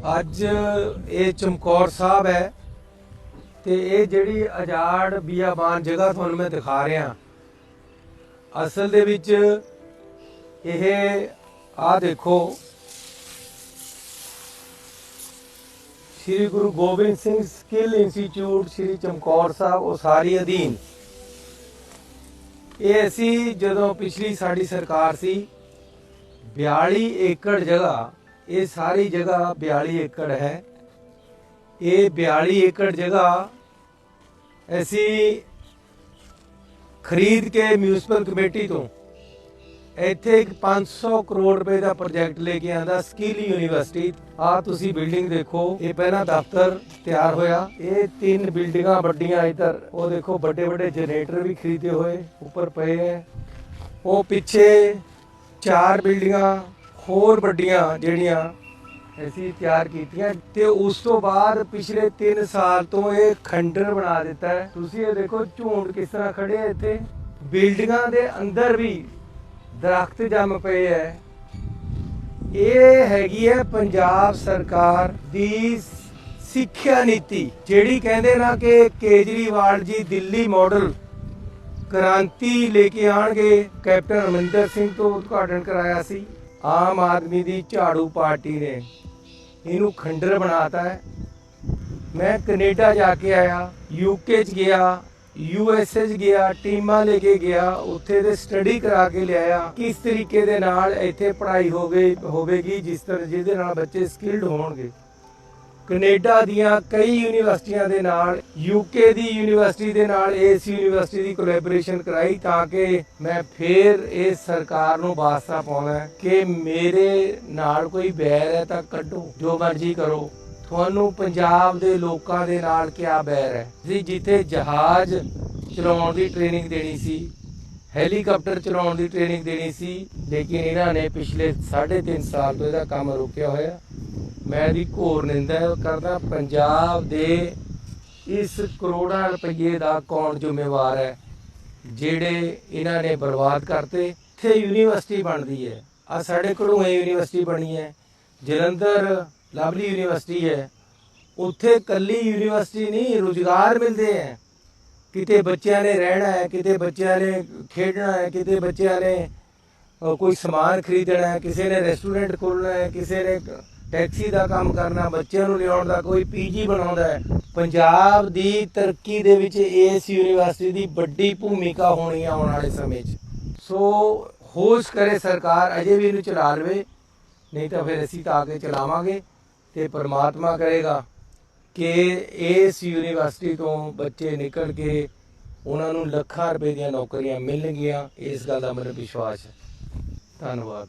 ਅੱਜ ਇਹ ਚਮਕੌਰ ਸਾਹਿਬ ਹੈ ਤੇ ਇਹ ਜਿਹੜੀ ਆਜ਼ਾਦ ਬੀਆਬਾਨ ਜਗ੍ਹਾ ਤੁਹਾਨੂੰ ਮੈਂ ਦਿਖਾ ਰਿਹਾ। ਅਸਲ ਦੇ ਵਿੱਚ ਇਹ ਆ ਦੇਖੋ। ਸ੍ਰੀ ਗੁਰੂ ਗੋਬਿੰਦ ਸਿੰਘ ਸਕਿੱਲ ਇੰਸਟੀਚਿਊਟ, ਸ੍ਰੀ ਚਮਕੌਰ ਸਾਹਿਬ ਉਸਾਰੀ ਅਧੀਨ। ਇਹ ਅਸੀਂ ਜਦੋਂ ਪਿਛਲੀ ਸਾਡੀ ਸਰਕਾਰ ਸੀ 42 ਏਕੜ ਜਗ੍ਹਾ ਇਹ ਸਾਰੀ ਜਗ੍ਹਾ 42 ਏਕੜ ਹੈ। ਇਹ 42 ਏਕੜ ਜਗ੍ਹਾ ਅਸੀਂ ਖਰੀਦ ਕੇ ਮਿਊਨਿਸਪਲ ਕਮੇਟੀ ਤੋਂ ਇੱਥੇ ਇੱਕ 500 ਕਰੋੜ ਰੁਪਏ ਦਾ ਪ੍ਰੋਜੈਕਟ ਲੈ ਕੇ ਆਂਦਾ, ਸਕਿੱਲ ਯੂਨੀਵਰਸਿਟੀ। ਆ ਤੁਸੀਂ ਬਿਲਡਿੰਗ ਦੇਖੋ, ਇਹ ਪਹਿਲਾਂ ਦਫ਼ਤਰ ਤਿਆਰ ਹੋਇਆ। ਇਹ ਤਿੰਨ ਬਿਲਡਿੰਗਾਂ ਵੱਡੀਆਂ ਇੱਧਰ, ਉਹ ਦੇਖੋ ਵੱਡੇ ਵੱਡੇ ਜਨਰੇਟਰ ਵੀ ਖਰੀਦੇ ਹੋਏ ਉੱਪਰ ਪਏ ਹੈ। ਉਹ ਪਿੱਛੇ ਚਾਰ ਬਿਲਡਿੰਗਾਂ ਹੋਰ ਵੱਡੀਆਂ ਜਿਹੜੀਆਂ ਅਸੀਂ ਤਿਆਰ ਕੀਤੀਆਂ ਤੇ ਉਸ ਤੋਂ ਬਾਅਦ ਪਿਛਲੇ 3 ਸਾਲ ਤੋਂ ਇਹ ਖੰਡਰ ਬਣਾ ਦਿੱਤਾ ਹੈ। ਤੁਸੀਂ ਇਹ ਦੇਖੋ ਝੂੰਡ ਕਿਸ ਤਰ੍ਹਾਂ ਖੜੇ ਆ ਇੱਥੇ। ਬਿਲਡਿੰਗਾਂ ਦੇ ਅੰਦਰ ਵੀ ਦਰਖਤ ਜੰਮ ਪਏ ਐ ਇਹ ਹੈਗੀ ਹੈ ਪੰਜਾਬ ਸਰਕਾਰ ਦੀ ਸਿੱਖਿਆ ਨੀਤੀ, ਜਿਹੜੀ ਕਹਿੰਦੇ ਨਾ ਕਿ ਕੇਜਰੀਵਾਲ ਜੀ ਦਿੱਲੀ ਮਾਡਲ ਕ੍ਰਾਂਤੀ ਲੈ ਕੇ ਆਣਗੇ ਕੈਪਟਨ ਅਮਰਿੰਦਰ ਸਿੰਘ ਤੋਂ ਉਦਘਾਟਨ ਕਰਾਇਆ ਸੀ। ਆਮ ਆਦਮੀ ਦੀ ਝਾੜੂ ਪਾਰਟੀ ਨੇ ਇਹਨੂੰ ਖੰਡਰ ਬਣਾਤਾ ਹੈ। ਮੈਂ ਕੈਨੇਡਾ ਜਾ ਕੇ ਆਇਆ ਯੂਕੇ ਚ ਗਿਆ ਯੂਐਸਏ ਚ ਗਿਆ, ਟੀਮਾਂ ਲੈ ਕੇ ਗਿਆ, ਉੱਥੇ ਦੇ ਸਟੱਡੀ ਕਰਾ ਕੇ ਲਿਆਇਆ। ਕਿਸ ਤਰੀਕੇ ਦੇ ਨਾਲ ਇੱਥੇ ਪੜ੍ਹਾਈ ਹੋਵੇ, ਹੋਵੇਗੀ, ਜਿਸ ਤਰ੍ਹਾਂ ਜਿਹਦੇ ਨਾਲ ਬੱਚੇ ਸਕਿਲਡ ਹੋਣਗੇ। ਕੈਨੇਡਾ ਦੀਆਂ ਕਈ ਯੂਨੀਵਰਸਿਟੀਆਂ ਦੇ ਨਾਲ ਯੂਕੇ ਦੀ ਯੂਨੀਵਰਸਿਟੀ ਦੇ ਨਾਲ ਇਸ ਯੂਨੀਵਰਸਿਟੀ ਦੀ ਕੋਲੈਬੋਰੇਸ਼ਨ ਕਰਾਈ ਤਾਂ ਕਿ ਮੈਂ ਫੇਰ ਇਸ ਸਰਕਾਰ ਨੂੰ ਵਾਸਤਾ ਪਾਉਣਾ ਕਿ ਮੇਰੇ ਨਾਲ ਕੋਈ ਬੈਰ ਹੈ ਤਾਂ ਕੱਢੋ, ਜੋ ਮਰਜ਼ੀ ਕਰੋ। ਤੁਹਾਨੂੰ ਪੰਜਾਬ ਦੇ ਲੋਕਾਂ ਦੇ ਨਾਲ ਕਿਆ ਬੈਰ ਹੈ? ਜੀ, ਜਿੱਥੇ ਜਹਾਜ਼ ਚਲਾਉਣ ਦੀ ਟ੍ਰੇਨਿੰਗ ਦੇਣੀ ਸੀ ਹੈਲੀਕਾਪਟਰ ਚਲਾਉਣ ਦੀ ਟ੍ਰੇਨਿੰਗ ਦੇਣੀ ਸੀ, ਲੇਕਿਨ ਇਹਨਾਂ ਨੇ ਪਿਛਲੇ 3.5 ਸਾਲ ਤੋਂ ਇਹਦਾ ਕੰਮ ਰੋਕਿਆ ਹੋਇਆ। ਮੈਂ ਦੀ ਘੋਰ ਨਿੰਦਾ ਕਰਦਾ, ਪੰਜਾਬ ਦੇ ਇਸ ਕਰੋੜਾਂ ਰੁਪਏ ਦਾ ਕੌਣ ਜ਼ਿੰਮੇਵਾਰ ਹੈ? ਜਿਹੜੇ ਇਹਨਾਂ ਨੇ ਬਰਬਾਦ ਕਰਤੇ, ਇੱਥੇ ਯੂਨੀਵਰਸਿਟੀ ਬਣਦੀ ਹੈ। ਆ ਸਾਡੇ ਘੜੂਏ ਯੂਨੀਵਰਸਿਟੀ ਬਣੀ ਹੈ। ਜਲੰਧਰ ਲਵਲੀ ਯੂਨੀਵਰਸਿਟੀ ਹੈ। ਉੱਥੇ ਕੱਲੀ ਯੂਨੀਵਰਸਿਟੀ ਨਹੀਂ, ਰੁਜ਼ਗਾਰ ਮਿਲਦੇ ਹੈ। ਕਿਤੇ ਬੱਚਿਆਂ ਨੇ ਰਹਿਣਾ ਹੈ, ਕਿਤੇ ਬੱਚਿਆਂ ਨੇ ਖੇਡਣਾ ਹੈ, ਕਿਤੇ ਬੱਚਿਆਂ ਨੇ ਕੋਈ ਸਮਾਨ ਖਰੀਦਣਾ ਹੈ, ਕਿਸੇ ਨੇ ਰੈਸਟੋਰੈਂਟ ਖੋਲਣਾ ਹੈ, ਕਿਸੇ ਨੇ ਟੈਕਸੀ ਦਾ ਕੰਮ ਕਰਨਾ, ਬੱਚਿਆਂ ਨੂੰ ਲਿਆਉਣ ਦਾ ਕੋਈ ਪੀਜੀ ਬਣਾਉਂਦਾ ਹੈ। ਪੰਜਾਬ ਦੀ ਤਰੱਕੀ ਦੇ ਵਿੱਚ ਇਸ ਯੂਨੀਵਰਸਿਟੀ ਦੀ ਵੱਡੀ ਭੂਮਿਕਾ ਹੋਣੀ ਹੈ ਆਉਣ ਵਾਲੇ ਸਮੇਂ 'ਚ। ਸੋ ਹੋਸ਼ ਕਰੇ ਸਰਕਾਰ, ਅਜੇ ਵੀ ਇਹਨੂੰ ਚਲਾ ਲਵੇ, ਨਹੀਂ ਤਾਂ ਫਿਰ ਅਸੀਂ ਤਾਂ ਆ ਕੇ ਚਲਾਵਾਂਗੇ ਤੇ ਪਰਮਾਤਮਾ ਕਰੇਗਾ ਕਿ ਇਸ ਯੂਨੀਵਰਸਿਟੀ ਤੋਂ ਬੱਚੇ ਨਿਕਲ ਕੇ ਉਹਨਾਂ ਨੂੰ ਲੱਖਾਂ ਰੁਪਏ ਦੀਆਂ ਨੌਕਰੀਆਂ ਮਿਲਣਗੀਆਂ, ਇਸ ਗੱਲ ਦਾ ਮੈਨੂੰ ਵਿਸ਼ਵਾਸ ਹੈ। ਧੰਨਵਾਦ।